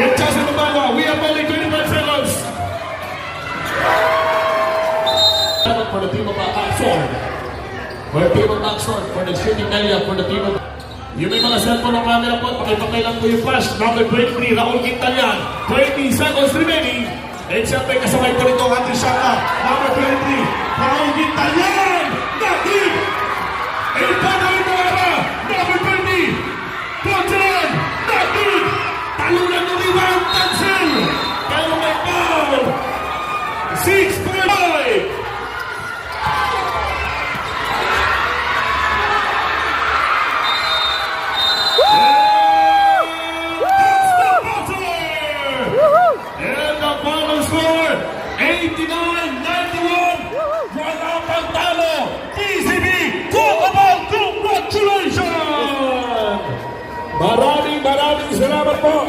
It doesn't matter. We have only 25 seconds. For the team of Oxford. For the team of Oxford. For the shooting area. For the of... Yung may mga cellphone ng camera po, pakipakay lang po yung flash. Number 23, Raul Quintalian. 20 seconds remaining. And siyempre kasabay po rito ang. Number 23, Raul Quintalian. Talo. PCB, Cotabal, congratulations! Maraming maraming salamat po.